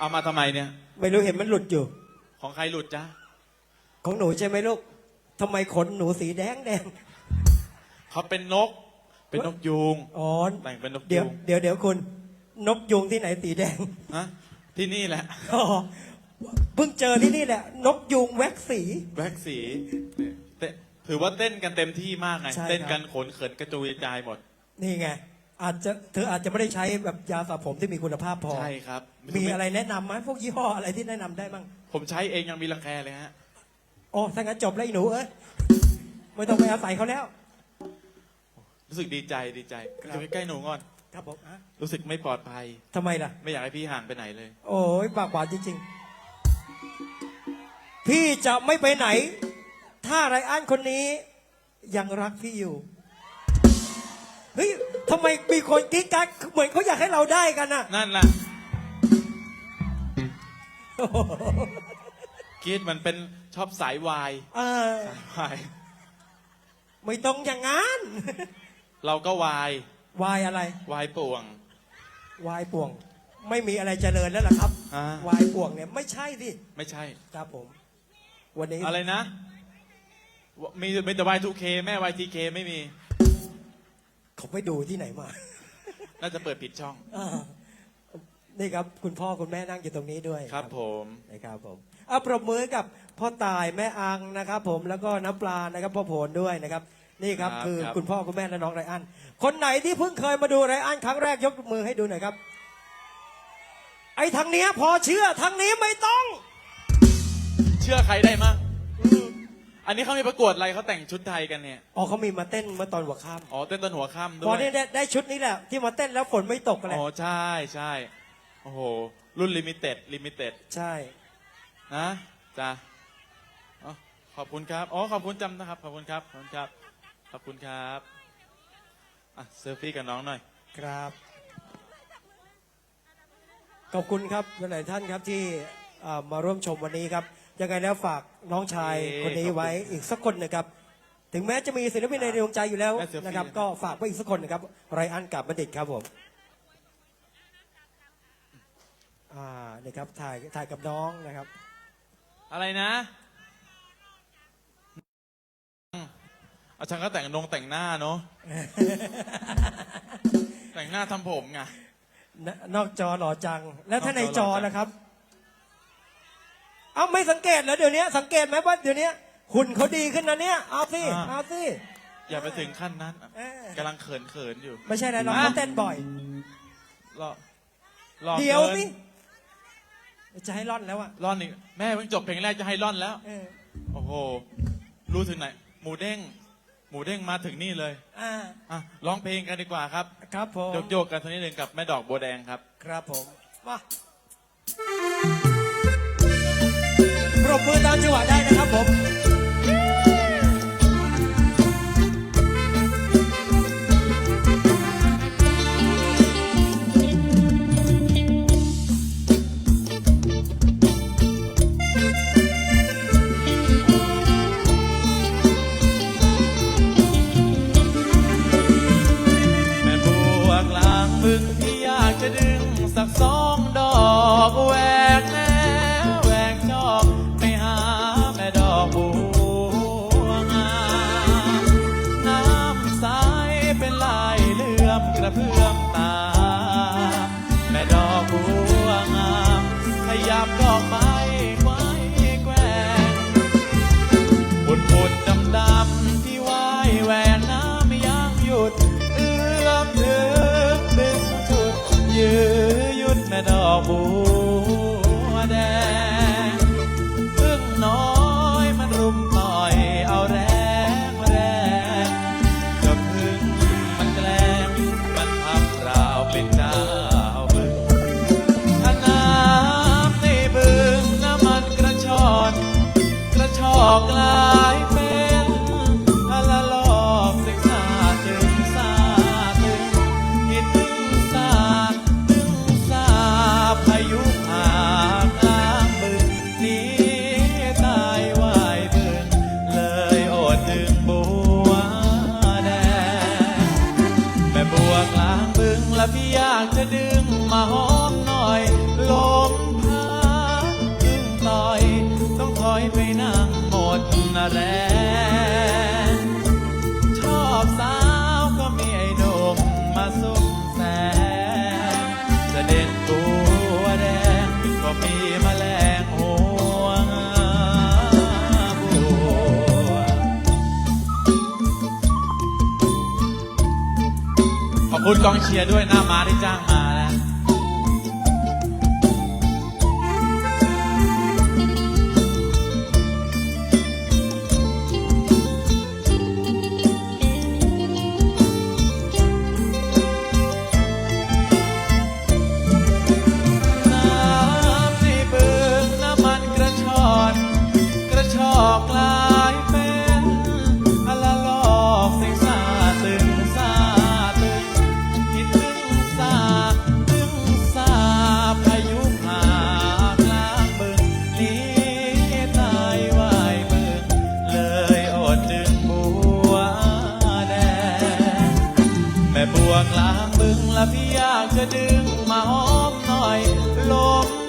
เอามาทำไมเนี่ย ไม่รู้เห็นมันหลุดอยู่ ของใครหลุดจ๊ะของหนูใช่ไหมลูกทำไมขนหนูสีแดงแดงเขาเป็นนก เป็นนกยูงอ๋อแต่งเป็นนกเดี๋ยวยูงเดี๋ยวเดี๋ยวคุณ นกยุงที่ไหนสีแดงฮะที่นี่แหละ อ๋อเพิ่งเจอที่นี่แหละ นกยุงแว็กสี แบ็กสีเต้นถือว่าเต้นกันเต็มที่มากไง ใช่ครับ เต้นกันขนเขินกระจุยกระจายหมด นี่ไง อาจจะเธออาจจะไม่ได้ใช้แบบยาสระผมที่มีคุณภาพพอ ใช่ครับมีอะไรแนะนำไหมพวกยี่ห้ออะไรที่แนะนำได้บ้างผมใช้เองยังมีรังแคเลยฮะ โอ้ถ้างั้นจบแล้วไอ้หนูเอ้ยไม่ต้องไปอาศัยเขาแล้ว รู้สึกดีใจดีใจครับ อยู่ใกล้ๆหนูก่อน ครับผมอะรู้สึกไม่ปลอดภัย ทำไมล่ะ ไม่อยากให้พี่ห่างไปไหนเลย โอ้ยปากหวานจริงๆ พี่จะไม่ไปไหน ถ้าไรอันคนนี้ยังรักพี่อยู่เฮ้ย ทำไมมีคนกิ๊กกักเหมือนเขาอยากให้เราได้กันน่ะนั่นแหละคิดมันเป็นชอบสายวายเออสายวาย ไม่ต้องอย่างงั้นเราก็วายวายอะไรวายป่วง วายป่วง ไม่มีอะไรเจริญแล้วล่ะครับอ่า วายป่วงเนี่ยไม่ใช่สิไม่ใช่ ครับผม วันนี้อะไรนะวมีมีแต่ Y2K แม่ YTK ไม่มี เขาไปดูที่ไหนมา น่าจะเปิดผิดช่อง อ่านี่ครับ คุณพ่อคุณแม่นั่งอยู่ตรงนี้ด้วยครับผม นะครับผมเอาปรบมือกับพ่อตายแม่อังนะครับ ผมแล้วก็น้ำปลานะครับพ่อโผลด้วยนะครับ นี่ครับครับคือครับ คุณพ่อคุณแม่และน้องไรอัน คนไหนที่เพิ่งเคยมาดูไรอันครั้งแรกยกมือให้ดูหน่อยครับ ไอ้ทางเนี้ยพอเชื่อทางนี้ไม่ต้อง เชื่อใครได้มั้งอั นนี้เขามีประกวดอะไรเขาแต่งชุดไทยกันเนี่ย อ๋อเขามีมาเต้นเมื่อตอนหัวค่ำอ๋อเต้นต้นหัวค่ำด้พอวยเนี่ยได้ได้ชุดนี้แหละ ที่มาเต้นแล้วฝนไม่ตกอะไรอ๋อใช่ใช่โอ้โห รุ่นลิมิเต็ดลิมิเต็ดใช่ นะจ้ะอ๋อขอบคุณครับ อ๋อ ขอบคุณจำนะครับ ขอบคุณครับ ขอบคุณครับ ขอบคุณครับอะเซลฟี่กับน้องหน่อย ครับ ขอบคุณครับหลายๆท่านครับที่อ่ามาร่วมชมวันนี้ครับ ยังไงแล้วฝากน้องชายเย้คนนี้ไว้อีกสักคนนะครับ ถึงแม้จะมีศิลปินในดวงใจอยู่แล้วและเซลฟี่นะครับ ก็ฝากไว้อีกสักคนนะครับไรอันกับบัณฑิตครับผมอ่านี่ครับถ่ายถ่ายกับน้องนะครับ อะไรนะอาจารย์ก็แต่งนงแต่งหน้าเนาะ แต่งหน้าทำผมไง นนอกจอหล่อจัง แล้วถ้านอกจอในจอหล่อจังนะครับ เอาไม่สังเกตเหรอเดี๋ยวนี้สังเกตไหมว่าเดี๋ยวนี้หุ่นเขาดีขึ้นนะเนี่ยเอาสิเอาสิ อย่าไปถึงขั้นนั้นเออ กำลังเขินเขินๆอยู่ไม่ใช่นะน้องฮะเขาเต้นบ่อย รอรอเดี๋ยวกินสิจะให้ร่อนแล้วอะร่อนอีกแม่เพิ่งจบเพลงแรกจะให้ร่อนแล้ว เออโอ้โห รู้ถึงไหน หมูเด้ง หมูเด้งมาถึงนี่เลย อ่าอะ ร้องเพลงกันดีกว่าครับ ครับผมโยกโยกๆกันสักนิดหนึ่งกับแม่ดอกบัวแดงครับ ครับผมมา ปรบมือตามจังหวะได้นะครับผม และพี่อยากจะดึงมาหอมหน่อย ลมพัดจึงต่อย ต้องถอยไปนั่งหมดแรง บุญกองเชียร์ด้วยหน้าม้าที่จ้าง พี่อยากจะดึงมาหอมหน่อยลม